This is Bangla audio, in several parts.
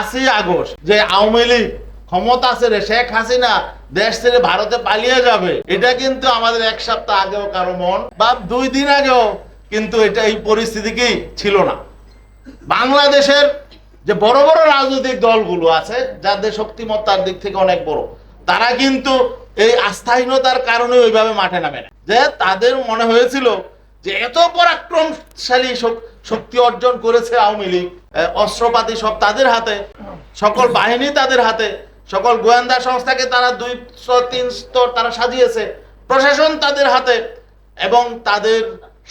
পাঁচই আগস্ট যে আওয়ামী লীগ ক্ষমতা ছেড়ে শেখ হাসিনা দেশ ছেড়ে ভারতে পালিয়ে যাবে। এটা কিন্তু আমাদের এক সপ্তাহ আগেও কারও মন, বা দুই দিন আগেও কিন্তু এটা এই পরিস্থিতি কি ছিল না। বাংলাদেশের যে বড় বড় রাজনৈতিক দলগুলো আছে, যাদের শক্তিমত্তার দিক থেকে অনেক বড়, তারা কিন্তু এই আস্থাহীনতার কারণে ওইভাবে মাঠে নামে না। যে তাদের মনে হয়েছিল যে এত পরাক্রমশালী শক- শক্তি অর্জন করেছে আওয়ামী লীগ অস্ত্রপাতি সব তাদের হাতে, সকল বাহিনী তাদের হাতে, সকল গোয়েন্দা সংস্থাকে তারা দুই স্তর তারা সাজিয়েছে, প্রশাসন তাদের হাতে এবং তাদের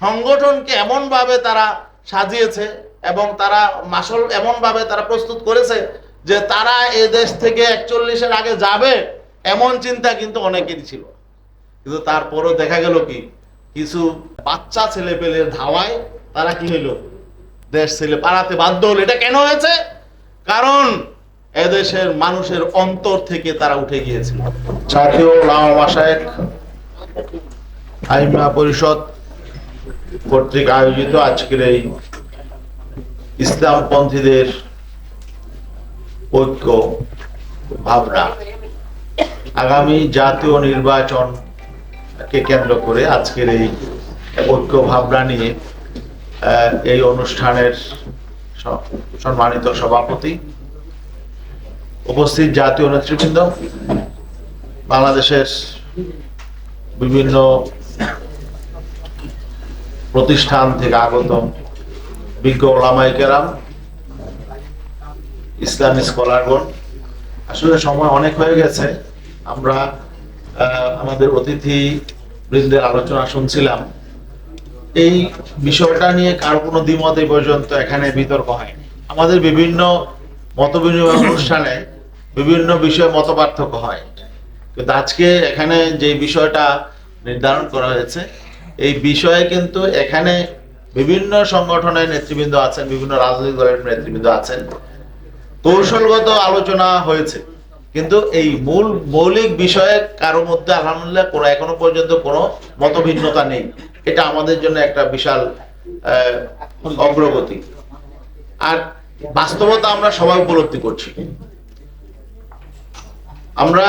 সংগঠনকে এমনভাবে তারা সাজিয়েছে এবং তারা মাসল এমনভাবে তারা প্রস্তুত করেছে যে তারা এ দেশ থেকে একচল্লিশের আগে যাবে এমন চিন্তা কিন্তু অনেকেরই ছিল। কিন্তু তারপরও দেখা গেল কি, কিছু বাচ্চা ছেলে পেলের ধাওয়ায় তারা কি হইল? দেশ ছেলে পালাতে বাধ্য হলো। এটা কেন হয়েছে? কারণ এদেশের মানুষের অন্তর থেকে তারা উঠে গিয়েছিল। জাতীয় আইমা পরিষদ কর্তৃক আয়োজিত আজকের এই ইসলামপন্থীদের ঐক্য ভাবনা আগামী জাতীয় নির্বাচন কে কেন্দ্র করে আজকের এই ঐক্য ভাবনা নিয়ে এই অনুষ্ঠানের সম্মানিত সভাপতি উপস্থিত জাতীয় নেতৃবৃন্দ, বাংলাদেশের বিভিন্ন প্রতিষ্ঠান থেকে আগত বিজ্ঞ ওলামাই কেরাম ইসলামী স্কলারগণ। আসলে সময় অনেক হয়ে গেছে। আমরা আমাদের অতিথি বৃন্দের আলোচনা শুনছিলাম। এই বিষয়টা নিয়ে কার কোনো দ্বিমত এই পর্যন্ত এখানে বিতর্ক হয়নি। আমাদের বিভিন্ন মত বিনিময় অনুষ্ঠানে বিভিন্ন বিষয়ে মত পার্থক্য হয়। কিন্তু আজকে এখানে যে বিষয়টা নির্ধারণ করা হয়েছে, এই বিষয়ে কিন্তু এখানে বিভিন্ন সংগঠনের নেতৃবৃন্দ আছেন, বিভিন্ন রাজনৈতিক দলের নেতৃবৃন্দ আছেন। কৌশলগত আলোচনা হয়েছে। কিন্তু এই মূল মৌলিক বিষয়ে কারও মধ্যে আলহামদুলিল্লাহ কোনো এখনও পর্যন্ত কোনো মতভিন্নতা নেই। এটা আমাদের জন্য একটা বিশাল অগ্রগতি। আর বাস্তবতা আমরা সবাই উপলব্ধি করছি। আমরা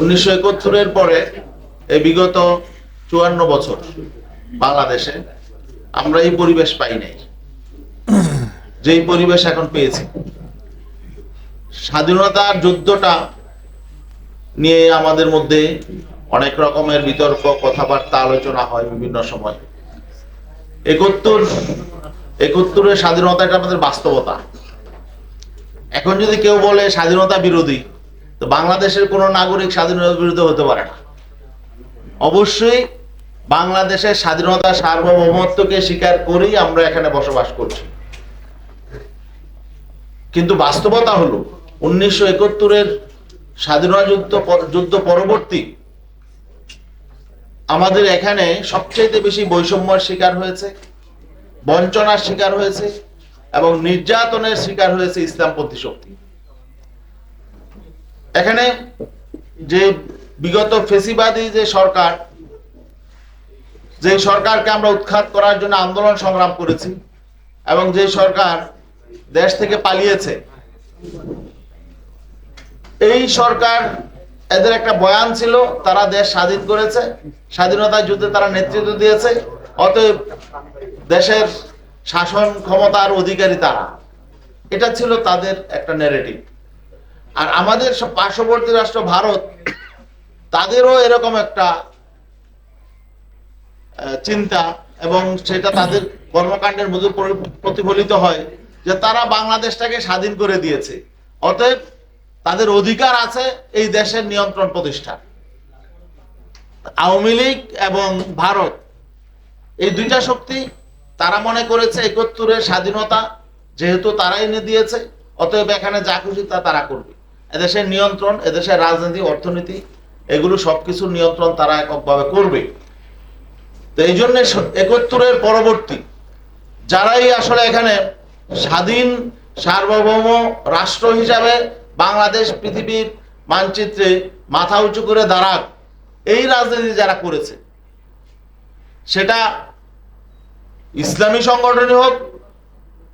উনিশশো একাত্তরের পরে এই বিগত চুয়ান্ন বছর বাংলাদেশে আমরা এই পরিবেশ পাই নাই। যেই পরিবেশ এখন পেয়েছি। স্বাধীনতার যুদ্ধটা নিয়ে আমাদের মধ্যে অনেক রকমের বিতর্ক, কথাবার্তা, আলোচনা হয় বিভিন্ন সময়। একাত্তর, একাত্তরের স্বাধীনতা এটা আমাদের বাস্তবতা। এখন যদি কেউ বলে স্বাধীনতা বিরোধী, তো বাংলাদেশের কোনো নাগরিক স্বাধীনতা বিরোধী হতে পারে না। অবশ্যই বাংলাদেশের স্বাধীনতা সার্বভৌমত্বকে স্বীকার করেই আমরা এখানে বসবাস করছি। কিন্তু বাস্তবতা হলো, উনিশশো একাত্তরের স্বাধীনতা যুদ্ধ যুদ্ধ পরবর্তী আমাদের এখানে সবচেয়ে বেশি বৈষম্যের শিকার হয়েছে, বঞ্চনার শিকার হয়েছে, এবং নির্যাতনের শিকার হয়েছে ইসলামপন্থী শক্তি এখানে যে বিগত ফেসিবাদী যে সরকার, যে সরকারকে আমরা উৎখাত করার জন্য আন্দোলন সংগ্রাম করেছি, এবং যে সরকার দেশ থেকে পালিয়েছে, এই সরকার এদের একটা বয়ান ছিল, তারা দেশ স্বাধীন করেছে স্বাধীনতা যুদ্ধে তারা নেতৃত্ব দিয়েছে, অতএব দেশের শাসন ক্ষমতার অধিকারী তারা। এটা ছিল তাদের একটা নেরেটিভ আর আমাদের সব পার্শ্ববর্তী রাষ্ট্র ভারত, তাদেরও এরকম একটা চিন্তা এবং সেটা তাদের কর্মকাণ্ডের মধ্যে প্রতিফলিত হয় যে তারা বাংলাদেশটাকে স্বাধীন করে দিয়েছে। অতএব তাদের অধিকার আছে এই দেশের নিয়ন্ত্রণ প্রতিষ্ঠা আওয়ামী লীগ এবং ভারত, এই দুইটা শক্তি তারা মনে করেছে একত্তরের স্বাধীনতা যেহেতু তারাই এনে দিয়েছে, অতএব এখানে যা খুশি তা তারা করবে। এদেশের নিয়ন্ত্রণ, এদেশের রাজনীতি, অর্থনীতি, এগুলো সবকিছুর নিয়ন্ত্রণ তারা এককভাবে করবে। তো এই জন্য একাত্তরের পরবর্তী, যারাই আসলে এখানে স্বাধীন, সার্বভৌম রাষ্ট্র হিসাবে বাংলাদেশ পৃথিবীর মানচিত্রে মাথা উঁচু করে দাঁড়াক, এই রাজনীতি যারা করেছে, সেটা ইসলামী সংগঠনই হোক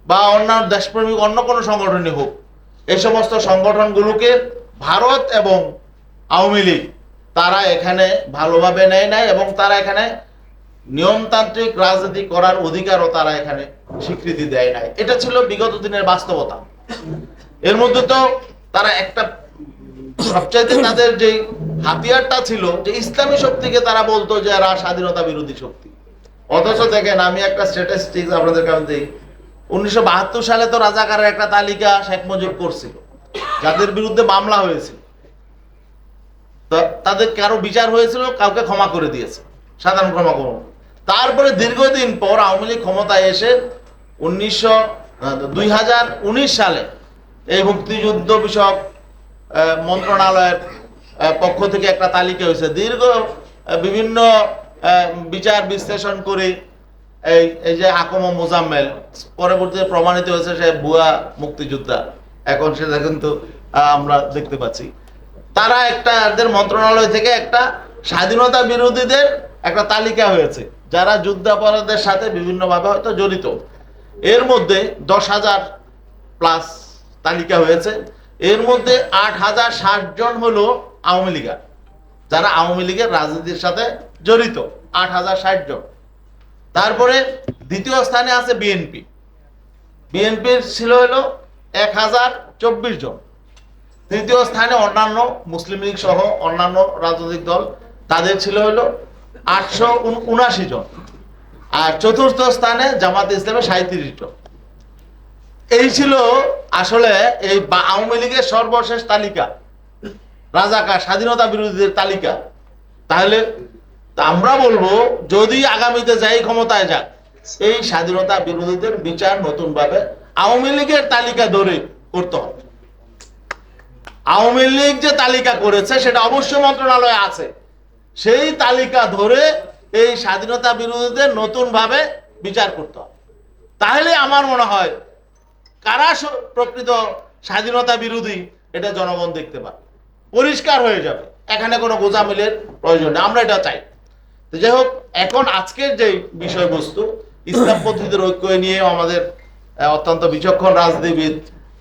বা অন্য দেশপ্রেমিক অন্য কোনো সংগঠনই হোক এই সমস্ত সংগঠনগুলোকে ভারত এবং আওয়ামী লীগ, তারা এখানে ভালোভাবে নেয় নাই এবং তারা এখানে নিয়মতান্ত্রিক রাজনীতি করার অধিকারও তারা এখানে স্বীকৃতি দেয় নাই। এটা ছিল বিগত দিনের বাস্তবতা। এর মধ্যে তো তারা একটা সবচাইতে তাদের যে হাতিয়ারটা ছিল, যে ইসলামী শক্তিকে তারা বলতো যে এরা স্বাধীনতা বিরোধী শক্তি। অথচ দেখেন, আমি একটা স্ট্যাটিস্টিক্স আপনাদের কাছে দিই। উনিশশো বাহাত্তর সালে তো রাজাকারের একটা তালিকা শেখ মুজিব করছিল, যাদের বিরুদ্ধে মামলা হয়েছিল। তাদের কারও বিচার হয়েছিল, কাউকে ক্ষমা করে দিয়েছে, সাধারণ ক্ষমা করুন তারপরে দীর্ঘদিন পর আওয়ামী লীগ ক্ষমতায় এসে উনিশশো দুই সালে এই মুক্তিযুদ্ধ বিষয়ক মন্ত্রণালয়ের পক্ষ থেকে একটা তালিকা হয়েছে। দীর্ঘ বিভিন্ন বিচার বিশ্লেষণ করে এই এই যে আকম মোজাম্মেল পরবর্তীতে প্রমাণিত হয়েছে সে ভুয়া মুক্তিযোদ্ধা। এখন সেটা কিন্তু আমরা দেখতে পাচ্ছি। তারা একটা, এদের মন্ত্রণালয় থেকে একটা স্বাধীনতা বিরোধীদের একটা তালিকা হয়েছে, যারা যুদ্ধাপরাধের সাথে বিভিন্নভাবে হয়তো জড়িত। এর মধ্যে দশ হাজার প্লাস তালিকা হয়েছে। এর মধ্যে আট হাজার ষাট জন হলো আওয়ামী লীগার, যারা আওয়ামী লীগের রাজনীতির সাথে জড়িত, আট হাজার ষাট জন। তারপরে দ্বিতীয় স্থানে আছে বিএনপি। বিএনপির ছিল হলো এক হাজার চব্বিশ জন। তৃতীয় স্থানে অন্যান্য মুসলিম লীগ সহ অন্যান্য রাজনৈতিক দল, তাদের ছিল হলো আটশো উনাশি জন। আর চতুর্থ স্থানে জামাত ইসলামে সাঁত্রিশ জন। এই ছিল আসলে এই আওয়ামী লীগের সর্বশেষ তালিকা। রাজাকার স্বাধীনতা বিরোধীদের তালিকা। তাহলে আমরা বলব, যদি আগামীতে যাই ক্ষমতায় যাক, এই স্বাধীনতা বিরোধীদের বিচার নতুন ভাবে আওয়ামী লীগের তালিকা ধরে করতে হবে। আওয়ামী লীগ যে তালিকা করেছে, সেটা অবশ্যই মন্ত্রণালয়ে আছে। সেই তালিকা ধরে এই স্বাধীনতা বিরোধীদের নতুন ভাবে বিচার করতে হবে। তাহলে আমার মনে হয় কারা প্রকৃত স্বাধীনতা বিরোধী, এটা জনগণ দেখতে পাবে। পরিষ্কার হয়ে যাবে। এখানে কোনো গোজামিলের প্রয়োজন নেই। আমরা এটা চাই। তো যাই হোক, এখন আজকের যে বিষয়বস্তু ইসলাম পদ্ধতির ঐক্য নিয়ে আমাদের অত্যন্ত বিচক্ষণ রাজনীতিবিদ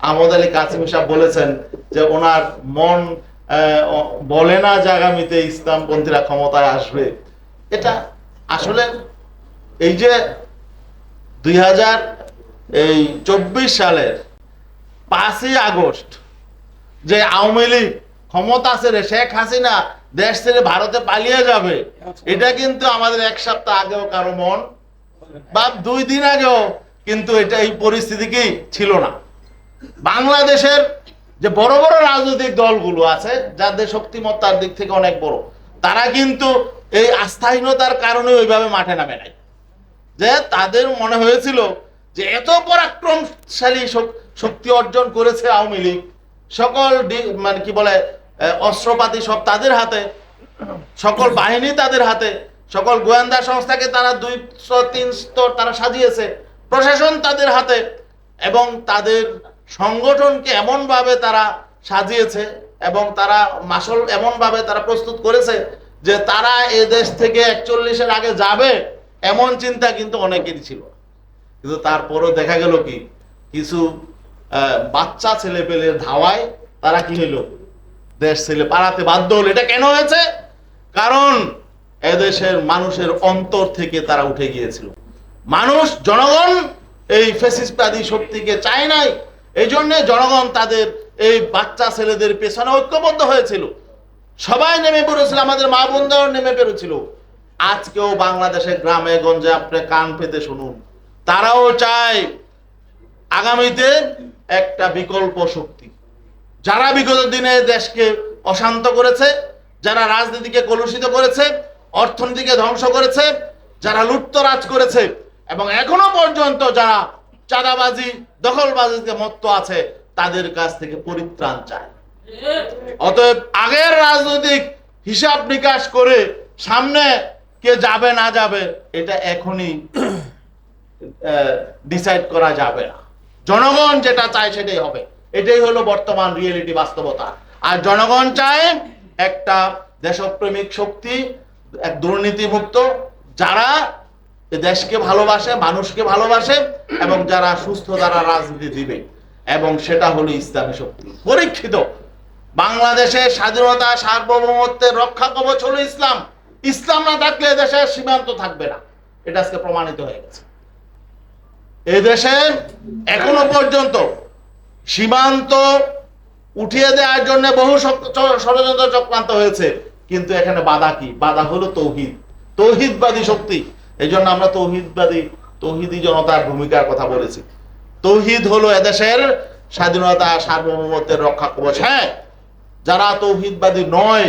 আহমদ আলী কাসিম সাহেব বলেছেন যে ওনার মন বলে না যে আগামীতে ইসলামপন্থীরা ক্ষমতায় আসবে। এটা আসলে এই যে দুই হাজার এই চব্বিশ সালের পাঁচই আগস্ট যে আওয়ামী লীগ ক্ষমতা ছেড়ে শেখ হাসিনা দেশ ছেড়ে ভারতে পালিয়ে যাবে, এটা কিন্তু আমাদের এক সপ্তাহ আগেও কারও মন বা দুই দিন আগেও কিন্তু এটা এই পরিস্থিতি কি ছিল না। বাংলাদেশের যে বড় বড় রাজনৈতিক দলগুলো আছে, যাদের শক্তিমত্তার দিক থেকে অনেক বড়, তারা কিন্তু এই আস্থাহীনতার কারণে ওইভাবে মাঠে নামে নাই। যে তাদের মনে হয়েছিল যে এত পরাক্রমশালী শক- শক্তি অর্জন করেছে আওয়ামী লীগ, সকল মানে কি বলে অস্ত্রপাতি সব তাদের হাতে, সকল বাহিনী তাদের হাতে, সকল গোয়েন্দা সংস্থাকে তারা দুই তিন স্তর তারা সাজিয়েছে, প্রশাসন তাদের হাতে, এবং তাদের সংগঠনকে এমনভাবে তারা সাজিয়েছে এবং তারা মাসল এমনভাবে তারা প্রস্তুত করেছে যে তারা এ দেশ থেকে একচল্লিশের আগে যাবে, এমন চিন্তা কিন্তু অনেকেরই ছিল। কিন্তু তারপরও দেখা গেল কি, কিছু বাচ্চা ছেলে পেলে ধাওয়ায় তারা কি হইল? দেশ ছেলে পাড়াতে বাধ্য হলো। এটা কেন হয়েছে? কারণ এদেশের মানুষের অন্তর থেকে তারা উঠে গিয়েছিল। মানুষ, জনগণ এই ফেসিসবাদী শক্তিকে চায় নাই। এই জন্যে জনগণ তাদের এই বাচ্চা ছেলেদের পেছনে ঐক্যবদ্ধ হয়েছিল। সবাই নেমে পড়েছিল, আমাদের মা বোনরাও নেমে পড়েছিল। আজকেও বাংলাদেশের গ্রামে, গঞ্জে আপনি কান পেতে শুনুন। তারাও চায় আগামীতে একটা বিকল্প শক্তি। যারা বিগত দিনে দেশকে অশান্ত করেছে, যারা রাজনীতিকে কলুষিত করেছে, অর্থনীতিকে ধ্বংস করেছে, যারা লুটতরাজ করেছে, এবং এখনও পর্যন্ত যারা চাঁদাবাজি, দখলবাজিতে মত্ত আছে, তাদের কাছ থেকে পরিত্রাণ চায়। অতএব আগের রাজনৈতিক হিসাব নিকাশ করে সামনে কে যাবে না যাবে, এটা এখনই ডিসাইড করা যাবে না। জনগণ যেটা চায় সেটাই হবে। এটাই হলো বর্তমান রিয়েলিটি বাস্তবতা। আর জনগণ চায় একটা দেশপ্রেমিক শক্তি, এক দুর্নীতিমুক্ত, যারা দেশকে ভালোবাসে, মানুষকে ভালোবাসে, এবং যারা সুস্থ যারা রাজনীতি দিবে। এবং সেটা হলো ইসলামী শক্তি। পরীক্ষিত। বাংলাদেশের স্বাধীনতা, সার্বভৌমত্বের রক্ষা কবচ হলো ইসলাম। ইসলাম না থাকলে দেশের সীমান্ত থাকবে না। এটা আজকে প্রমাণিত হয়ে গেছে। এই দেশে এখনও পর্যন্ত সীমান্ত উঠিয়ে দেওয়ার জন্য বহু ষড়যন্ত্র চক্রান্ত হয়েছে। কিন্তু এখানে বাধা কি? বাধা হলো তৌহিদ। তৌহিদবাদী শক্তি। এই জন্য আমরা তৌহিদবাদী, তৌহিদি জনতার ভূমিকার কথা বলেছি। তৌহিদ হলো এদেশের স্বাধীনতা, সার্বভৌমত্বের রক্ষা কবচ। হ্যাঁ যারা তৌহিদবাদী নয়,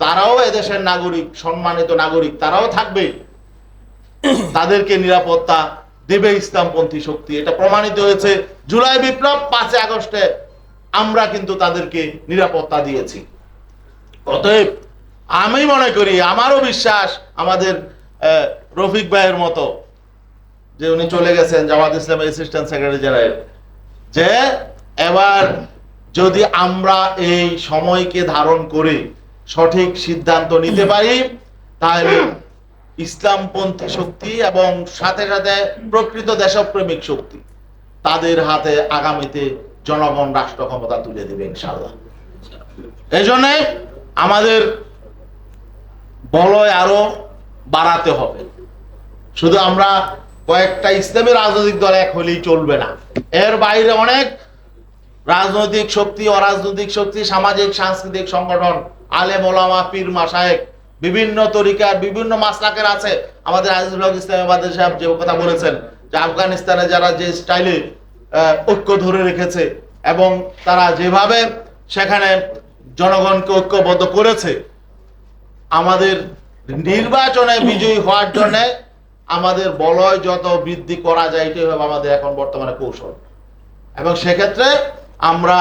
তারাও এদেশের নাগরিক, সম্মানিত নাগরিক, তারাও থাকবে। তাদেরকে নিরাপত্তা দেবে ইসলামপন্থী শক্তি। এটা প্রমাণিত হয়েছে জুলাই বিপ্লব পাঁচে আগস্টে আমরা কিন্তু তাদেরকে নিরাপত্তা দিয়েছি। অতএব আমি মনে করি, আমারও বিশ্বাস আমাদের রফিক ভাইয়ের মতো, যে উনি চলে গেছেন, জামাত ইসলামের অ্যাসিস্ট্যান্ট সেক্রেটারি জেনারেল যে এবার যদি আমরা এই সময়কে ধারণ করে সঠিক সিদ্ধান্ত নিতে পারি, তাহলে ইসলামপন্থী শক্তি এবং সাথে সাথে প্রকৃত দেশপ্রেমিক শক্তি, তাদের হাতে আগামীতে জনগণ রাষ্ট্র ক্ষমতা তুলে দেবে ইনশাল্লাহ এই জন্যে আমাদের বলয় আরও বাড়াতে হবে। শুধু আমরা কয়েকটা ইসলামী রাজনৈতিক দল এক হলেই চলবে না। এর বাইরে অনেক রাজনৈতিক শক্তি, অরাজনৈতিক শক্তি, সামাজিক, সাংস্কৃতিক সংগঠন, আলেম, ওলামা, পীর মাসায়েক বিভিন্ন তরিকার, বিভিন্ন মাসলাকের আছে। আমাদের আজিজুল হক ইসলামাবাদের সাহেব যে কথা বলেছেন যে আফগানিস্তানে যারা যে স্টাইলে ঐক্য ধরে রেখেছে এবং তারা যেভাবে সেখানে জনগণকে ঐক্যবদ্ধ করেছে, আমাদের নির্বাচনে বিজয়ী হওয়ার জন্য আমাদের বলয় যত বৃদ্ধি করা যায়, এটাই হবে আমাদের এখন বর্তমানে কৌশল। এবং সেক্ষেত্রে আমরা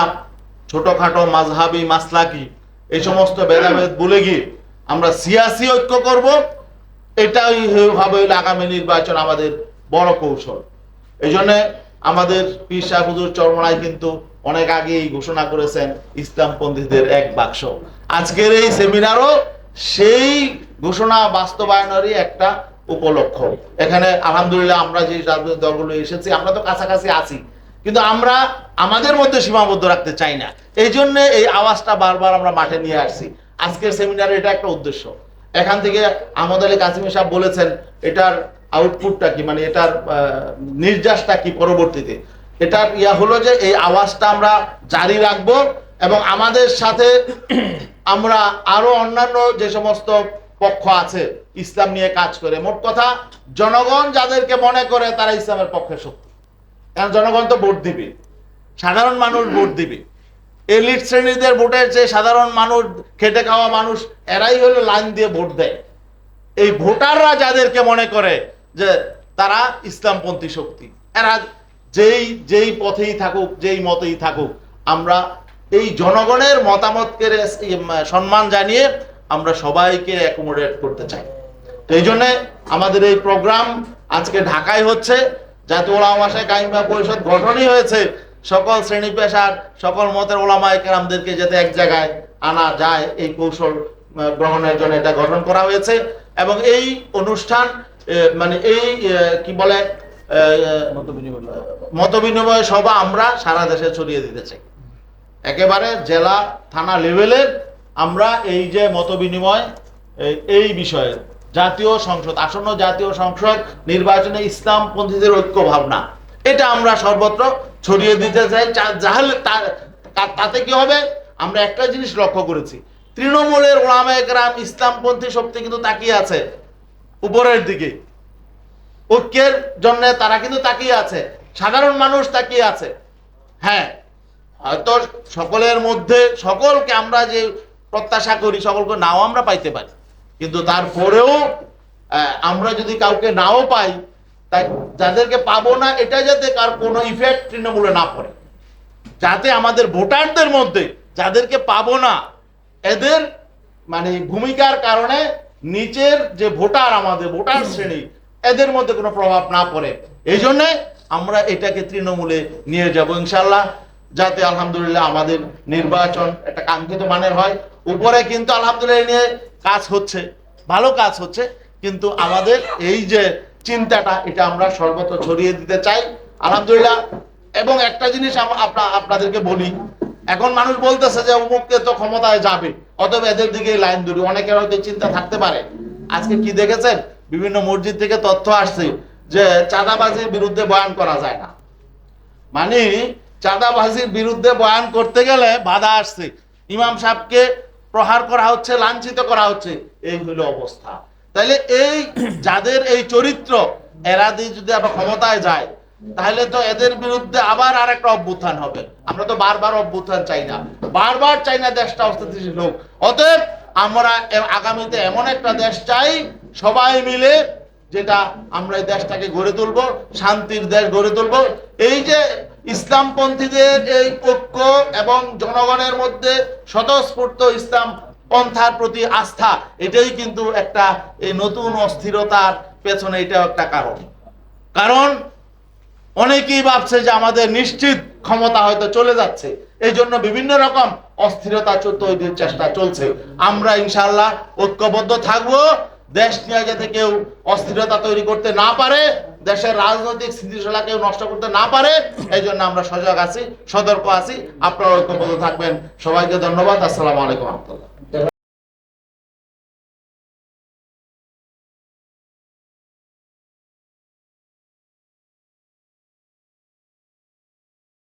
ছোটখাটো মাঝহাবি মাসলাকি, এই সমস্ত ভেদাভেদ ভুলে গিয়ে আমরা সিয়াসি ঐক্য করব। এটাই হইল আগামী নির্বাচন আমাদের বড় কৌশল। এই আমাদের পীর সাহেব হুজুর চরমনায় কিন্তু অনেক আগেই ঘোষণা করেছেন ইসলামপন্থীদের এক বাক্স। আজকের এই সেমিনারও সেই ঘোষণা বাস্তবায়নেরই একটা উপলক্ষ। এখানে আলহামদুলিল্লাহ আমরা যে রাজনৈতিক দলগুলো এসেছি, আমরা তো কাছাকাছি আছি। কিন্তু আমরা আমাদের মধ্যে সীমাবদ্ধ রাখতে চাই না। এই জন্য এই আওয়াজটা বারবার আমরা মাঠে নিয়ে আসছি। আজকের সেমিনারে এটা একটা উদ্দেশ্য। এখান থেকে আহমদ আলী কাসিমি সাহেব বলেছেন, এটার আউটপুটটা কি? মানে এটার নির্যাসটা কি পরবর্তীতে? এটার ইয়া হলো যে এই আওয়াজটা আমরা জারি রাখব এবং আমাদের সাথে আমরা আরও অন্যান্য যে সমস্ত পক্ষ আছে, ইসলাম নিয়ে কাজ করে, মোট কথা জনগণ যাদেরকে মনে করে তারা ইসলামের পক্ষে শক্তি কারণ জনগণ তো ভোট দিবে। সাধারণ মানুষ ভোট দিবে। এলিট শ্রেণীদের ভোটের চেয়ে সাধারণ মানুষ খেটে খাওয়া মানুষ এরাই হলো লাইন দিয়ে ভোট দেয়। এই ভোটাররা যাদেরকে মনে করে যে তারা ইসলামপন্থী শক্তি এরা যেই যেই পথেই থাকুক যেই মতেই থাকুক আমরা এই জনগণের মতামতকে রেস- ই, উম, সম্মান জানিয়ে আমরা সবাইকে অ্যাকোমোডেট করতে চাই। এই জন্যে আমাদের এই প্রোগ্রাম আজকে ঢাকায় হচ্ছে। জাতীয় ওলামা মাসায় কাইমা পরিষদ গঠনই হয়েছে। সকল শ্রেণি পেশার, সকল মতের ওলামায় কেরামদেরকে যাতে এক জায়গায় আনা যায়, এই কৌশল গ্রহণের জন্য এটা গঠন করা হয়েছে। এবং এই অনুষ্ঠান মানে এই কি বলে মত বিনিময় সভা আমরা সারা দেশে ছড়িয়ে দিতে চাই। একেবারে জেলা, থানা লেভেলের আমরা এই যে মত বিনিময় এই- এই বিষয়ে জাতীয় সংসদ, আসন্ন জাতীয় সংসদ নির্বাচনে ইসলামপন্থীদের ঐক্য ভাবনা এটা আমরা সর্বত্র ছড়িয়ে দিতে চাই। যাহলে তাতে কি হবে? আমরা একটা জিনিস লক্ষ্য করেছি। তৃণমূলের ওলামা একরাম ইসলামপন্থী শক্তি কিন্তু তাকিয়ে আছে উপরের দিকে। ঐক্যের জন্য তারা কিন্তু তাকিয়ে আছে। সাধারণ মানুষ তাকিয়ে আছে। হ্যাঁ হয়তো সকলের মধ্যে সকলকে আমরা যে প্রত্যাশা করি, সকলকে নাও আমরা পাইতে পারি। কিন্তু তারপরেও আমরা যদি কাউকে নাও পাই তাই যাদেরকে পাবো না এটা যাতে কার কোনো ইফেক্ট তৃণমূলে না পড়ে। যাতে আমাদের ভোটারদের মধ্যে যাদেরকে পাবো না, এদের মানে ভূমিকার কারণে নিচের যে ভোটার আমাদের, ভোটার শ্রেণি, এদের মধ্যে কোনো প্রভাব না পড়ে। এই জন্যে আমরা এটাকে তৃণমূলে নিয়ে যাব ইনশাল্লাহ, যাতে আলহামদুলিল্লাহ আমাদের নির্বাচন একটা কাঙ্ক্ষিত মানের হয়। উপরে কিন্তু আলহামদুলিল্লাহ নিয়ে কাজ হচ্ছে, ভালো কাজ হচ্ছে, কিন্তু আমাদের এই যে চিন্তাটা এটা আমরা সর্বত্র ছড়িয়ে দিতে চাই। আলহামদুলিল্লাহ। এবং একটা জিনিস আম- আপনা- আপনাদেরকে বলি, এখন মানুষ বলতেছে যে অমুককে তো ক্ষমতায় যাবে, অতএব এদের দিকে লাইন ধরি। অনেকের হয়তো চিন্তা থাকতে পারে। আজকে কি দেখেছেন? বিভিন্ন মসজিদ থেকে তথ্য আসছে যে চাঁদাবাজির বিরুদ্ধে বয়ান করা যায় না। মানে চাঁদাবাজির বিরুদ্ধে বয়ান করতে গেলে বাধা আসছে। ইমাম সাহেবকে প্রহার করা হচ্ছে, লাঞ্ছিত করা হচ্ছে। এই হলো অবস্থা। তাইলে এই যাদের এই চরিত্র, এরা দিয়ে যদি আবার ক্ষমতায় যায় তাহলে তো এদের বিরুদ্ধে আবার আর একটা অভ্যুত্থান হবে। আমরা তো বারবার অভ্যুত্থান চাই না। বারবার চাই না দেশটা অস্থিতিশীল হোক। অতএব আমরা আগামীতে এমন একটা দেশ চাই, সবাই মিলে যেটা আমরা এই দেশটাকে গড়ে তুলবো, শান্তির দেশ গড়ে তুলবো। এই যে ইসলামপন্থীদের এই ঐক্য এবং জনগণের মধ্যে স্বতঃস্ফূর্ত ইসলাম পন্থার প্রতি আস্থা, এটাই কিন্তু একটা এই নতুন অস্থিরতার পেছনে এটাও একটা কারণ। কারণ অনেকেই ভাবছে যে আমাদের নিশ্চিত ক্ষমতা হয়তো চলে যাচ্ছে। এই জন্য বিভিন্ন রকম অস্থিরতা তৈরির চেষ্টা চলছে। আমরা ইনশাল্লাহ ঐক্যবদ্ধ থাকব। দেশ নিয়ে যাতে কেউ অস্থিরতা তৈরি করতে না পারে, দেশের রাজনৈতিক স্থিতিশীলা কেউ নষ্ট করতে না পারে এই জন্য আমরা সজাগ আছি, সতর্ক আছি। আপনারা ঐক্যবদ্ধ থাকবেন। সবাইকে ধন্যবাদ। আসসালামু আলাইকুম রহমতুল্লাহ।